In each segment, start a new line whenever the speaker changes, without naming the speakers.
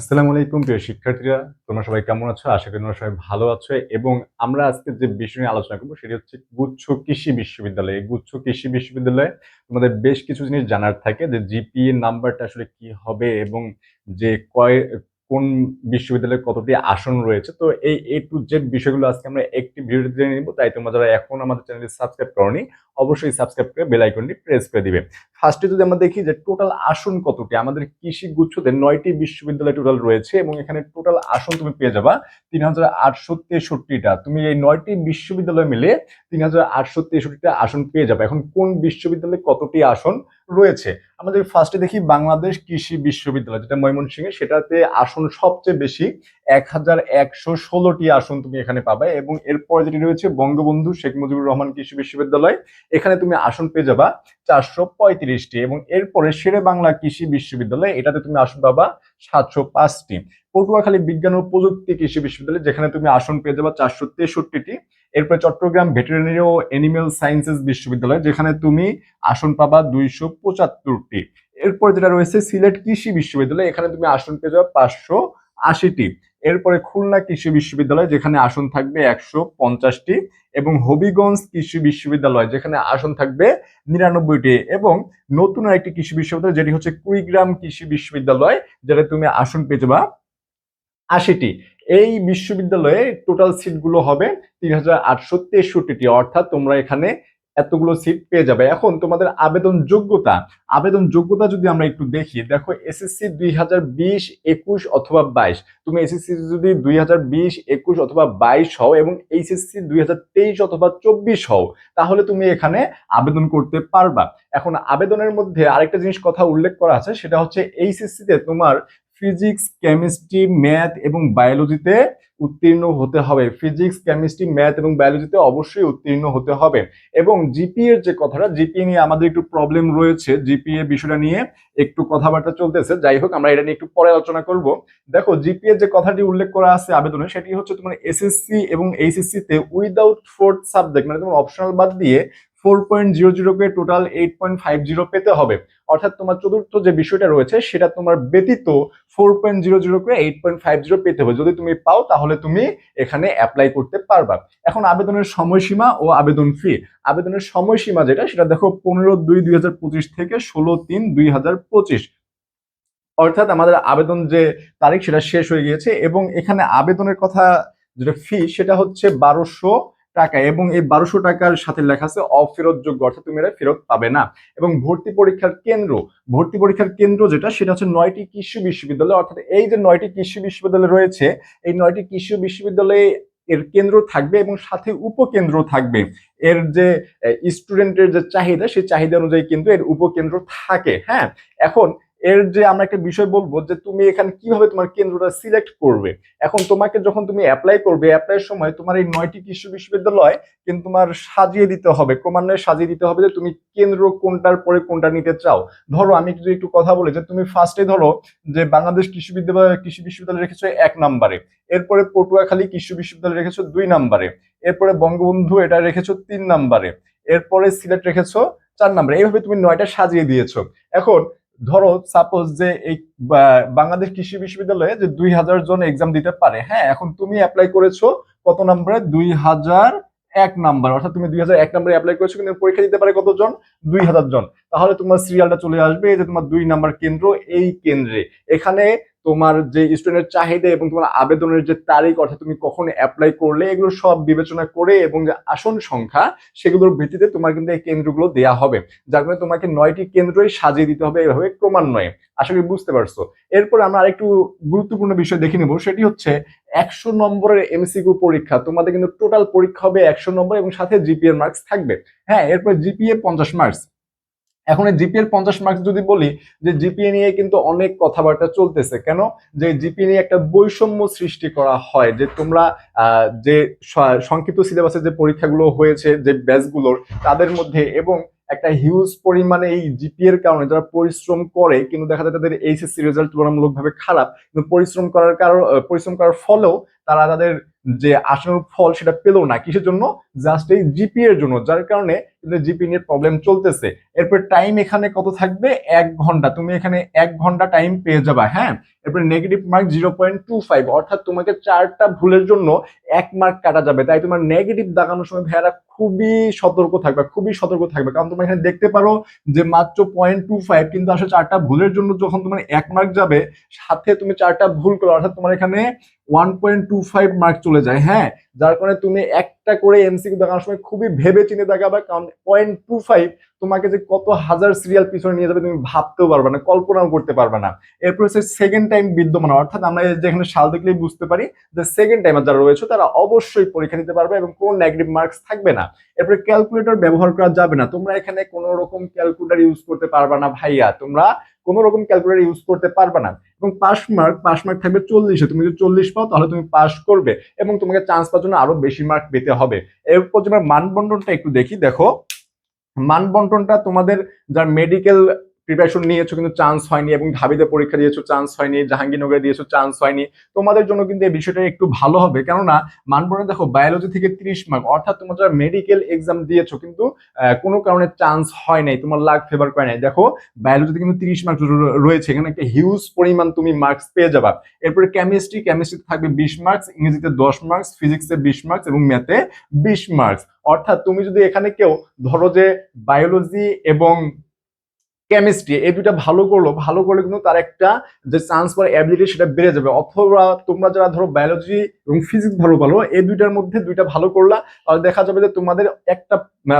আসসালামু আলাইকুম প্রিয় শিক্ষার্থীরা, তোমরা সবাই কেমন আছো? আশা করি তোমরা সবাই ভালো আছো। এবং আমরা আজকে যে বিষয় নিয়ে আলোচনা করব, সেটি হচ্ছে গুচ্ছ কৃষি বিশ্ববিদ্যালয়। এই গুচ্ছ কৃষি বিশ্ববিদ্যালয়ে তোমাদের বেশ কিছু জিনিস জানার থাকে, যে জিপিএ নাম্বারটা আসলে কি হবে এবং যে কয়, কোন বিশ্ববিদ্যালয়ে কতটি আসন রয়েছে। তো এই এ টু জেড বিষয়গুলো আজকে আমরা একটি ভিডিওতে জেনে নিব। তাই তোমরা যারা এখন আমাদের চ্যানেলটি সাবস্ক্রাইব করনি অবশ্যই সাবস্ক্রাইব করে বেল আইকনটি প্রেস করে দিবে। ফার্স্টে যদি আমরা দেখি যে টোটাল আসন কতটি, আমাদের কৃষি গুচ্ছতে নয়টি বিশ্ববিদ্যালয় টোটাল রয়েছে এবং এখানে টোটাল আসন তুমি পেয়ে যাবা তিন হাজার আটশো তেষট্টিটা। তুমি এই নয়টি বিশ্ববিদ্যালয় মিলে তিন হাজার আটশো তেষট্টিটা আসন পেয়ে যাবে। এখন কোন বিশ্ববিদ্যালয়ে কতটি আসন রয়েছে? আমাদের ফার্স্টে দেখি বাংলাদেশ কৃষি বিশ্ববিদ্যালয়, যেটা ময়মনসিংহে, সেটাতে আসন সবচেয়ে বেশি এক হাজার একশো ষোলোটি আসন তুমি এখানে পাবে এবং এরপরে যেটি রয়েছে বঙ্গবন্ধু শেখ মুজিবুর রহমান কৃষি বিশ্ববিদ্যালয়, এখানে তুমি আসন পেয়ে যাবা চারশো পঁয়ত্রিশটি এবং এরপরে শেরে বাংলা কৃষি বিশ্ববিদ্যালয়, এটাতে তুমি আসন পাবা সাতশো পাঁচটি। পটুয়াখালী বিজ্ঞান ও প্রযুক্তি কৃষি বিশ্ববিদ্যালয়, যেখানে তুমি আসন পেয়ে যাবা চারশো তেষট্টিটি। এরপরে চট্টগ্রাম ভেটেরিনারি ও অ্যানিমেল সায়েন্সেস বিশ্ববিদ্যালয়, যেখানে তুমি আসন পাবা দুইশো পঁচাত্তরটি। এরপর যেটা রয়েছে সিলেট কৃষি বিশ্ববিদ্যালয়, এখানে তুমি আসন পেয়ে যাবে পাঁচশো আশিটি। এরপরে খুলনা কৃষি বিশ্ববিদ্যালয়, যেখানে আসন থাকবে একশো পঞ্চাশটি এবং হবিগঞ্জ কৃষি বিশ্ববিদ্যালয়, যেখানে আসন থাকবে নিরানব্বইটি এবং নতুন আরেকটি কৃষি বিশ্ববিদ্যালয়, যেটি হচ্ছে কুড়িগ্রাম কৃষি বিশ্ববিদ্যালয় যেটা তুমি আসন পেয়ে যাবা আশিটি। এই বিশ্ববিদ্যালয়ে টোটাল সিটগুলো হবে তিন হাজার আটশো তেষট্টিটি, অর্থাৎ তোমরা এখানে এতগুলো সিট পেয়ে যাবে। এখন তোমাদের আবেদন যোগ্যতা। আবেদন যোগ্যতা যদি আমরা একটু দেখি, দেখো এসএসসি দুই হাজার বিশ, একুশ অথবা বাইশ। তুমি এসএসসি যদি দুই হাজার বিশ, একুশ অথবা বাইশ হও এবং এইচএসসি দুই হাজার তেইশ অথবা চব্বিশ হও, তাহলে তুমি এখানে আবেদন করতে পারবা। এখন আবেদনের মধ্যে আরেকটা জিনিস কথা উল্লেখ করা আছে, সেটা হচ্ছে এইচএসসিতে তোমার ফিজিক্স কেমিস্ট্রি ম্যাথ এবং বায়োলজিতে উত্তীর্ণ হতে হবে। ফিজিক্স কেমিস্ট্রি ম্যাথ এবং বায়োলজিতে অবশ্যই উত্তীর্ণ হতে হবে। এবং জিপিএ এর যে কথাটা জিপিএ নিয়ে আমাদের একটু প্রবলেম রয়েছে। জিপিএ বিষয়টা নিয়ে একটু কথাবার্তা চলতেছে। যাই হোক, আমরা এটা নিয়ে একটু পরে আলোচনা করব। দেখো জিপিএ যে কথাটি উল্লেখ করা আছে আবেদনে, সেটি হচ্ছে তোমার এসএসসি এবং এইচএসসি তে উইদাউট ফোর্থ সাবজেক্ট মানে তোমার অপশনাল বাদ দিয়ে four point zero জিরোকে total eight point five zero পেতে হবে। অর্থাৎ তোমার চতুর্থ যে বিষয়টা রয়েছে, সেটা তোমার ব্যতীত ফোর পয়েন্ট জিরো জিরো করে এইট পয়েন্ট ফাইভ জিরো পেতে হবে। যদি তুমি পাও, তাহলে তুমি এখানে অ্যাপ্লাই করতে পারবা। এখন আবেদনের সময়সীমা ও আবেদন ফি আবেদনের সময়সীমা যেটা, সেটা দেখো পনেরো দুই দুই হাজার পঁচিশ থেকে ষোলো তিন দুই হাজার পঁচিশ। অর্থাৎ আমাদের আবেদন যে তারিখ, সেটা শেষ হয়ে গিয়েছে এবং এখানে আবেদনের কথা, যেটা ফি সেটা হচ্ছে বারোশো টাকা এবং এই বারোশো টাকার সাথে লেখা আছে অফেরতযোগ্য, অর্থাৎ তুমি এটা ফেরত পাবে না। এবং ভর্তি পরীক্ষার কেন্দ্র, ভর্তি পরীক্ষার কেন্দ্র যেটা, সেটা হচ্ছে নয়টি কৃষি বিশ্ববিদ্যালয়, অর্থাৎ এই যে নয়টি কৃষি বিশ্ববিদ্যালয় রয়েছে, এই নয়টি কৃষি বিশ্ববিদ্যালয়ে এর কেন্দ্র থাকবে এবং সাথে উপকেন্দ্র থাকবে। এর যে স্টুডেন্টের যে চাহিদা, সেই চাহিদা অনুযায়ী কিন্তু এর উপকেন্দ্র থাকে হ্যাঁ? এখন এর যে আমরা একটা বিষয় বলব যে তুমি এখানে কীভাবে তোমার কেন্দ্রটা সিলেক্ট করবে? এখন তোমাকে যখন তুমি অ্যাপ্লাই করবে অ্যাপ্লাইয়ের সময় তোমার এই নয়টি কৃষি বিশ্ববিদ্যালয় কিন্তু তোমার সাজিয়ে দিতে হবে, ক্রমান্বয়ে সাজিয়ে দিতে হবে যে তুমি কেন্দ্র কোনটার পরে কোনটা নিতে চাও। ধরো আমি যদি একটু কথা বলি যে তুমি ফার্স্টে ধরো যে বাংলাদেশ কৃষি বিদ্যালয় কৃষি বিশ্ববিদ্যালয় রেখেছো এক নাম্বারে, এরপরে পটুয়াখালী কৃষি বিশ্ববিদ্যালয় রেখেছো দুই নাম্বারে, এরপরে বঙ্গবন্ধু এটা রেখেছো তিন নাম্বারে, এরপরে সিলেট রেখেছো চার নাম্বারে। এইভাবে তুমি নয়টা সাজিয়ে দিয়েছ। এখন ধরো সাপোজ যে এই বাংলাদেশ কৃষি বিশ্ববিদ্যালয়ে যে দুই হাজার জন এক্সাম দিতে পারে হ্যাঁ এখন তুমি অ্যাপ্লাই করেছ কত নম্বরে দুই হাজার এক নাম্বার অর্থাৎ তুমি দুই হাজার এক নাম্বারে অ্যাপ্লাই করেছ কিন্তু পরীক্ষা দিতে পারে কতজন? দুই হাজার জন। তাহলে তোমার সিরিয়ালটা চলে আসবে যে তোমার দুই নাম্বার কেন্দ্র এই কেন্দ্রে। এখানে তোমার যে স্টুডেন্টের চাহিদা এবং তোমার আবেদনের যে তারিখ, অর্থাৎ তুমি কখন অ্যাপ্লাই করলে, এগুলো সব বিবেচনা করে এবং যে আসন সংখ্যা, সেগুলোর ভিত্তিতে তোমার কিন্তু এই কেন্দ্রগুলো দেওয়া হবে। যার কারণে তোমাকে নয়টি কেন্দ্রই সাজিয়ে দিতে হবে এভাবে ক্রমান্বয়ে। আশা করি বুঝতে পারছ। এরপর আমরা আরেকটু গুরুত্বপূর্ণ বিষয় দেখে নেব। সেটি হচ্ছে একশো নম্বরের এমসিকিউ পরীক্ষা। তোমাদের কিন্তু টোটাল পরীক্ষা হবে একশো নম্বর এবং সাথে জিপিএর মার্কস থাকবে। হ্যাঁ এরপর জিপিএ পঞ্চাশ মার্কস এখন এই জিপিএর পঞ্চাশ মার্কস যদি বলি, যে জিপিএ নিয়ে কিন্তু অনেক কথাবার্তা চলতেছে। কেন? যে জিপিএ নিয়ে একটা বৈষম্য সৃষ্টি করা হয়, যে তোমরা যে সংক্ষিপ্ত সিলেবাসের যে পরীক্ষাগুলো হয়েছে, যে ব্যাচগুলোর, তাদের মধ্যে এবং একটা হিউজ পরিমাণে এই জিপি এর কারণে যারা পরিশ্রম করে, কিন্তু দেখা যায় তাদের এইচএসসি রেজাল্ট তুলনামূলকভাবে খারাপ, কিন্তু পরিশ্রম করার কারণ পরিশ্রম করার ফলেও তারা তাদের যে আশানুরূপ ফল সেটা পেল না কিসের জন্য? জাস্ট এই জিপি এর জন্য, যার কারণে জিপি নিয়ে প্রবলেম চলতেছে। এরপর টাইম এখানে কত থাকবে? এক ঘণ্টা। তুমি এখানে এক ঘণ্টা টাইম পেয়ে যাবা হ্যাঁ? এরপর negative mark zero point two five অর্থাৎ তোমাকে চারটা ভুলের জন্য এক মার্ক কাটা যাবে। তাই তোমার নেগেটিভ দেখানোর সময় ভাইয়ারা খুবই সতর্ক থাকবে, খুবই সতর্ক থাকবে। কারণ তোমরা এখানে দেখতে পারো যে মাত্র পয়েন্ট টু ফাইভ কিন্তু আসলে চারটা ভুলের জন্য যখন তোমার এক মার্ক যাবে, সাথে তুমি চারটা ভুল করো, অর্থাৎ তোমার এখানে one point two five mark চলে যায় হ্যাঁ? যার কারণে তুমি একটা করে এমসিকিউ দেখানোর সময় খুবই ভেবে চিনে দেখাবে কারণ পয়েন্ট টু ফাইভ তোমাকে যে কত হাজার সিরিয়াল পিছনে নিয়ে যাবে তুমি ভাবতেও পারবে না, কল্পনাও করতে পারবে না। এরপর হচ্ছে সেকেন্ড টাইম বিদ্যমান, অর্থাৎ আমরা এই যে এখানে সাল দেখলেই বুঝতে পারি যে সেকেন্ড টাইমার যারা রয়েছে তারা অবশ্যই পরীক্ষা দিতে পারবে এবং কোনো নেগেটিভ মার্কস থাকবে না। এরপরে ক্যালকুলেটর ব্যবহার করা যাবে না। তোমরা এখানে কোনো রকম ক্যালকুলেটর ইউজ করতে পারবে না ভাইয়া। তোমরা কোনো রকম ক্যালকুলেটর ইউজ করতে পারবে না। এবং পাস মার্ক পাস মার্ক থাকবে চল্লিশে। তুমি যদি চল্লিশ পাও তাহলে তুমি পাস করবে এবং তোমাকে চান্স পাওয়ার জন্য আরও বেশি মার্ক পেতে হবে। এরপর তোমার মানবন্টনটা একটু দেখি, দেখো। মানবন্টনটা তোমাদের যার মেডিকেল প্রিপারেশন নিয়েছো কিন্তু চান্স হয়নি এবং ঢাবিতে পরীক্ষা দিয়েছ চান্স হয়নি, জাহাঙ্গীরনগরে দিয়েছ চান্স হয়নি। তোমাদের জন্য কিন্তু এই বিষয়টা একটু ভালো হবে, কেননা মানবনে দেখো বায়োলজি থেকে তিরিশ মার্ক অর্থাৎ তোমার যারা মেডিকেল এক্সাম দিয়েছ কিন্তু কোনো কারণে চান্স হয় নাই, তোমার লাখ ফেভার করে নাই। দেখো বায়োলজিতে কিন্তু তিরিশ মার্ক রয়েছে, এখানে একটা হিউজ পরিমাণ তুমি মার্কস পেয়ে যাবা। এরপরে কেমিস্ট্রি কেমিস্ট্রিতে থাকবে বিশ মার্কস ইংরেজিতে দশ মার্কস ফিজিক্সে বিশ মার্কস এবং ম্যাথে বিশ মার্কস অর্থাৎ তুমি যদি এখানে কেউ, ধরো যে বায়োলজি এবং কেমিস্ট্রি এই দুটা ভালো করল, ভালো করলে কিন্তু তার একটা যে চান্স পাওয়ার অ্যাবিলিটি সেটা বেড়ে যাবে। অথবা তোমরা যারা ধরো বায়োলজি এবং ফিজিক্স ভালো ভালো এই দুইটার মধ্যে দুইটা ভালো করলা, তাহলে দেখা যাবে যে তোমাদের একটা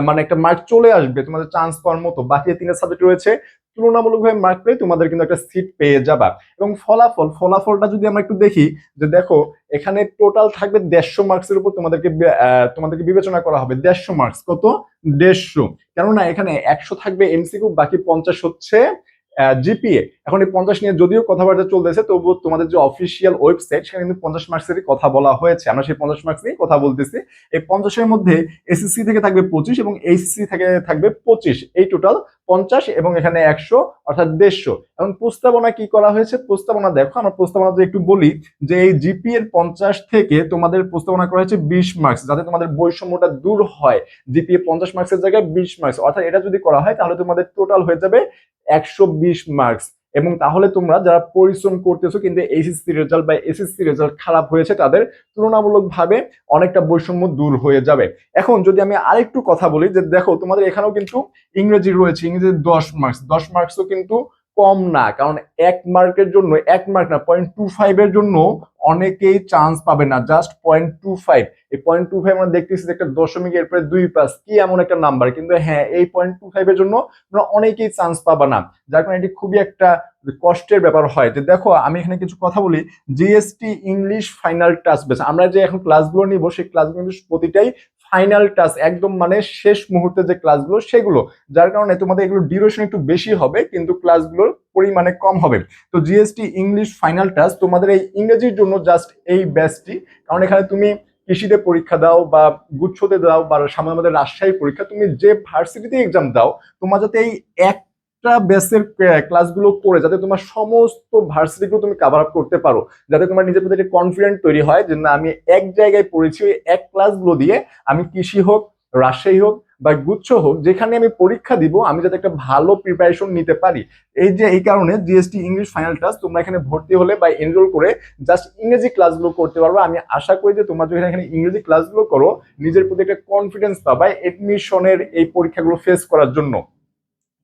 মানে একটা মার্ক চলে আসবে, তোমাদের চান্স পাওয়ার মতো। বাকি তিনটা সাবজেক্ট রয়েছে তুলনামূলকভাবে মার্ক তোমাদের কিন্তু একটা সিট পেয়ে যাবা। এবং ফলাফল, ফলাফলটা যদি আমরা একটু দেখি, যে দেখো, এখানে টোটাল থাকবে দেড়শো মার্কসের উপর তোমাদেরকে তোমাদেরকে বিবেচনা করা হবে। দেড়শো মার্কস কত? দেড়শো। কেননা এখানে একশো থাকবে এমসিকিউ বাকি পঞ্চাশ হচ্ছে জিপিএ এখন এই পঞ্চাশ নিয়ে যদিও কথাবার্তা চলতেছে, তবুও তোমাদের যে অফিসিয়াল ওয়েবসাইট সেখানে কিন্তু পঞ্চাশ মার্কসেরই কথা বলা হয়েছে। আমরা সেই পঞ্চাশ মার্কস নিয়ে কথা বলতেছি। এই পঞ্চাশের মধ্যে এসএসসি থেকে থাকবে পঁচিশ এবং এইচসি থেকে থাকবে পঁচিশ। এই টোটাল পঞ্চাশ এবং এখানে একশো, অর্থাৎ দেড়শো। এখন প্রস্তাবনা কি করা হয়েছে? প্রস্তাবনা দেখো, আমরা প্রস্তাবনা যদি একটু বলি যে এই জিপি এর পঞ্চাশ থেকে তোমাদের প্রস্তাবনা করা হয়েছে বিশ মার্কস যাতে তোমাদের বৈষম্যটা দূর হয়। জিপিএ পঞ্চাশ মার্কসের জায়গায় বিশ মার্কস অর্থাৎ এটা যদি করা হয়, তাহলে তোমাদের টোটাল হয়ে যাবে একশো বিশ মার্কস এবং তাহলে তোমরা যারা পরিশ্রম করতেছো, কিন্তু এইচএসসি রেজাল্ট বা এসএসসি রেজাল্ট খারাপ হয়েছে, তাদের তুলনামূলকভাবে অনেকটা বৈষম্য দূর হয়ে যাবে। এখন যদি আমি আরেকটু কথা বলি, যে দেখো তোমাদের এখানেও কিন্তু ইংরেজি রয়েছে ইংরেজি দশ মার্কস দশ মার্কসও কিন্তু কম না, কারণ এক মার্কের জন্য, এক মার্ক না পয়েন্ট টু ফাইভ এর জন্য অনেকেই চান্স পাবে না জাস্ট পয়েন্ট টু ফাইভ এই পয়েন্ট টু ফাইভ আমরা দেখতেছি একটা দশমিক এরপরে দুই পাস কি এমন একটা নাম্বার কিন্তু হ্যাঁ এই পয়েন্ট টু ফাইভ এর জন্য তোমরা অনেকেই চান্স পাবা না, যার কারণে এটি খুবই একটা কষ্টের ব্যাপার হয়। যে দেখো, আমি এখানে কিছু কথা বলি GST English final touch base আমরা যে এখন ক্লাসগুলো নিব, সেই ক্লাসগুলো কিন্তু প্রতিটাই ফাইনাল টাচ একদম মানে শেষ মুহূর্তে যে ক্লাসগুলো সেগুলো। যার কারণে তোমাদের এগুলো ডিউরেশন একটু বেশি হবে, কিন্তু ক্লাসগুলোর পরিমাণে কম হবে। তো জিএসটি ইংলিশ ফাইনাল টাচ তোমাদের এই ইংরেজির জন্য জাস্ট এই ব্যাচটি কারণ এখানে তুমি কৃষিতে পরীক্ষা দাও বা গুচ্ছতে দাও বা সামনে আমাদের রাজশাহী পরীক্ষা, তুমি যে ভার্সিটিতে এক্সাম দাও, তোমার যাতে এই একটা বেসের ক্লাসগুলো করে যাতে তোমার সমস্ত ভার্সিটিগুলো তুমি কাভার আপ করতে পারো। যাতে তোমার নিজের প্রতি একটা কনফিডেন্ট তৈরি হয় যে না, আমি এক জায়গায় পড়েছি, ওই এক ক্লাসগুলো দিয়ে আমি কৃষি হোক, রাজশাহী হোক বা গুচ্ছ হোক, যেখানে আমি পরীক্ষা দিব, আমি যাতে একটা ভালো প্রিপারেশন নিতে পারি। এই যে, এই কারণে জিএসটি ইংলিশ ফাইনাল ক্লাস তোমরা এখানে ভর্তি হলে বা এনরোল করে জাস্ট ইংরেজি ক্লাসগুলো করতে পারবে। আমি আশা করি যে তোমরা যদি এখানে ইংরেজি ক্লাসগুলো করো, নিজের প্রতি একটা কনফিডেন্স পাবা এডমিশনের এই পরীক্ষাগুলো ফেস করার জন্য।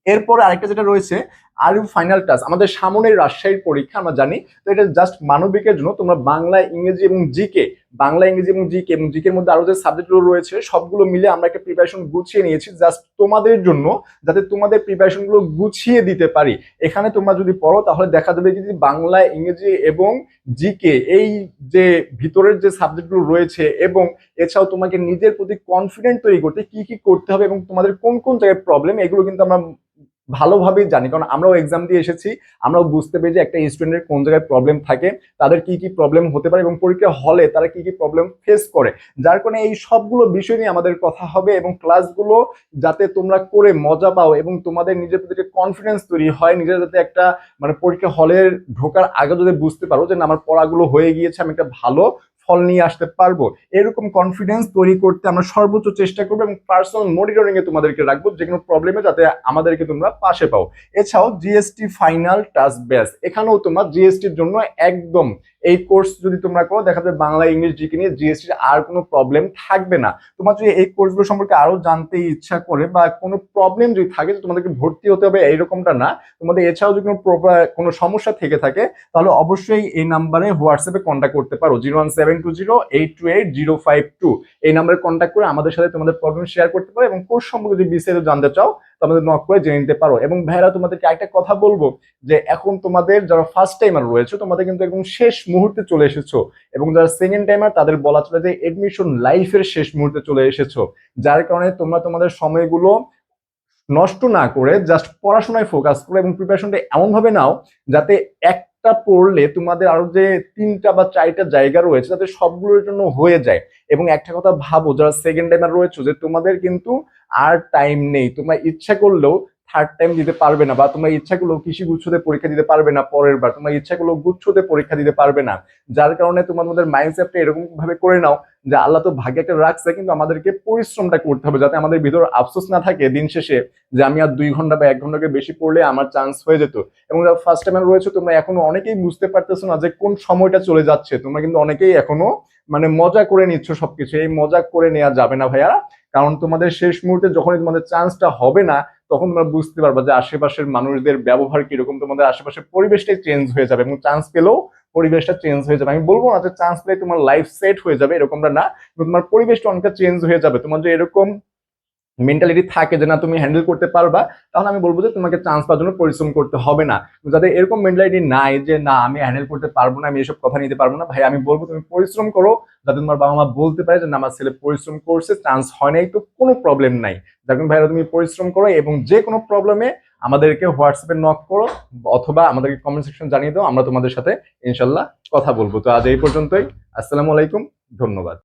এরপর আরেকটা যেটা রয়েছে আর ফাইনাল টাচ আমাদের সামনের রাজশাহীর পরীক্ষা, আমরা জানি। তো এটা জাস্ট মানবিকের জন্য তোমরা বাংলা, ইংরেজি এবং জিকে বাংলা, ইংরেজি এবং জিকে এবং জিকের মধ্যে আরও যে সাবজেক্টগুলো রয়েছে, সবগুলো মিলে আমরা একটা প্রিপারেশন গুছিয়ে নিয়েছি জাস্ট তোমাদের জন্য, যাতে তোমাদের প্রিপারেশনগুলো গুছিয়ে দিতে পারি। এখানে তোমরা যদি পড়ো, তাহলে দেখা যাবে যে বাংলা, ইংরেজি এবং জিকে এই যে ভিতরের যে সাবজেক্টগুলো রয়েছে এবং এছাড়াও তোমাকে নিজের প্রতি কনফিডেন্ট তৈরি করতে কি কি করতে হবে এবং তোমাদের কোন কোন জায়গায় প্রবলেম এগুলো কিন্তু আমরা ভালোভাবেই জানি। কারণ আমরাও এক্সাম দিয়ে এসেছি, আমরাও বুঝতে পেরেছি একটা স্টুডেন্টের কোন জায়গায় প্রবলেম থাকে, তাদের কি কি প্রবলেম হতে পারে এবং পরীক্ষা হলে তারা কি কি প্রবলেম ফেস করে। যার কারণে এই সবগুলো বিষয় নিয়ে আমাদের কথা হবে এবং ক্লাসগুলো যাতে তোমরা করে মজা পাও এবং তোমাদের নিজের প্রতি কনফিডেন্স তৈরি হয়, নিজের যাতে একটা মানে পরীক্ষা হলের ঢোকার আগে যদি বুঝতে পারো যে না, আমার পড়াগুলো হয়ে গিয়েছে, আমি একটা ভালো ফল নিয়ে আসতে পারব। এরকম কনফিডেন্স তৈরি করতে আমরা সর্বোচ্চ চেষ্টা করব এবং পার্সোনাল মনিটরিং এ তোমাদেরকে রাখব, যে কোনো প্রবলেমে যাতে আমাদেরকে তোমরা পাশে পাও। এছাড়াও জিএসটি ফাইনাল টাচ বেস এখানেও তোমার জিএসটির জন্য একদম এই কোর্স যদি তোমরা করো, দেখা যাবে বাংলা, ইংলিশ জিকে নিয়ে জিএসটির আর কোনো প্রবলেম থাকবে না। তোমার যদি এই কোর্সগুলো সম্পর্কে আরও জানতে ইচ্ছা করে বা কোনো প্রবলেম যদি থাকে যে তোমাদেরকে ভর্তি হতে হবে এইরকমটা না, তোমাদের এছাড়াও যদি কোনো কোনো সমস্যা থেকে থাকে, তাহলে অবশ্যই এই নাম্বারে হোয়াটসঅ্যাপে কন্ট্যাক্ট করতে পারো। Zero one seven two zero eight two eight zero five two এই নাম্বারে কন্ট্যাক্ট করে আমাদের সাথে তোমাদের প্রবলেম শেয়ার করতে পারো এবং কোর্স সম্পর্কে যদি বিস্তারিত জানতে চাও, তো আমাদের নক করে জেনে নিতে পারো। এবং ভাইরা তোমাদেরকে একটা কথা বলব, যে এখন তোমাদের যারা ফার্স্ট টাইমার রয়েছে, তোমাদের কিন্তু একদম শেষ মুহূর্তে চলে এসেছ। এবং যারা সেকেন্ড টাইমার তাদের বলা চলে যে এডমিশন লাইফের শেষ মুহূর্তে চলে এসেছ। যার কারণে তোমরা তোমাদের সময়গুলো নষ্ট না করে জাস্ট পড়াশোনায় ফোকাস করো এবং প্রিপারেশনটা এমন ভাবে নাও, যাতে একটা পড়লে তোমাদের আরও যে তিনটা বা চারটা জায়গা রয়েছে যাতে সবগুলোর জন্য হয়ে যায়। এবং একটা কথা ভাবো, যারা সেকেন্ড টাইমার রয়েছে, যে তোমাদের কিন্তু আর টাইম নেই। তোমরা ইচ্ছা করলেও থার্ড টাইম দিতে পারবে না বা তোমরা ইচ্ছা করলেও কৃষি গুচ্ছতে পরীক্ষা দিতে পারবে না পরের বার, তোমরা ইচ্ছা করলেও গুচ্ছতে পরীক্ষা দিতে পারবে না। যার কারণে তোমাদের মাইন্ডসেটটা এরকম ভাবে করে নাও যে আল্লাহ তো ভাগ্যে একটা রাখছে, কিন্তু আমাদেরকে পরিশ্রমটা করতে হবে যাতে আমাদের ভিতর আফসোস না থাকে দিন শেষে যে আমি আর দুই ঘণ্টা বা এক ঘন্টাকে বেশি পড়লে আমার চান্স হয়ে যেত। এবং যারা ফার্স্ট টাইমে রয়েছে, তোমরা এখনও অনেকেই বুঝতে পারতেছো না যে কোন সময়টা চলে যাচ্ছে। তোমরা কিন্তু অনেকেই এখনও মানে মজা করে নিচ্ছ সবকিছু। এই মজা করে নেওয়া যাবে না ভাইয়া কারণ তোমাদের শেষ মুহূর্তে যখনই তোমাদের চান্সটা হবে না তখন তোমরা বুঝতে পারবা যে আশেপাশের মানুষদের ব্যবহার কীরকম, তোমাদের আশেপাশের পরিবেশটাই চেঞ্জ হয়ে যাবে এবং চান্স পেলেও পরিবেশটা চেঞ্জ হয়ে যাবে। আমি বলব না যে চান্স পেলে তোমার লাইফ সেট হয়ে যাবে, এরকমটা না। তোমার পরিবেশটা অনেকটা চেঞ্জ হয়ে যাবে। তোমার যে এরকম মেন্টালিটি থাকে যে, না, তুমি হ্যান্ডেল করতে পারবা, তাহলে আমি বলব যে, তোমাকে চান্স পাওয়ার জন্য পরিশ্রম করতে হবে না। যাদের এরকম মেন্টালিটি নাই যে, না, আমি হ্যান্ডেল করতে পারব না, আমি এসব কথা নিতে পারব না, ভাই, আমি বলব তুমি পরিশ্রম করো। যাতে তোমার বাবা মা বলতে পারে যে, না, আমার ছেলে পরিশ্রম করছে চান্স হয় নাই, তো কোনো প্রবলেম নাই। দেখুন ভাইরা, তুমি পরিশ্রম করো এবং যে কোনো প্রবলেমে আমাদেরকে হোয়াটসঅ্যাপে নক করো অথবা আমাদেরকে কমেন্ট সেকশন জানিয়ে দাও, আমরা তোমাদের সাথে ইনশাল্লাহ কথা বলব। তো আজ এই পর্যন্তই। আসসালামু আলাইকুম, ধন্যবাদ।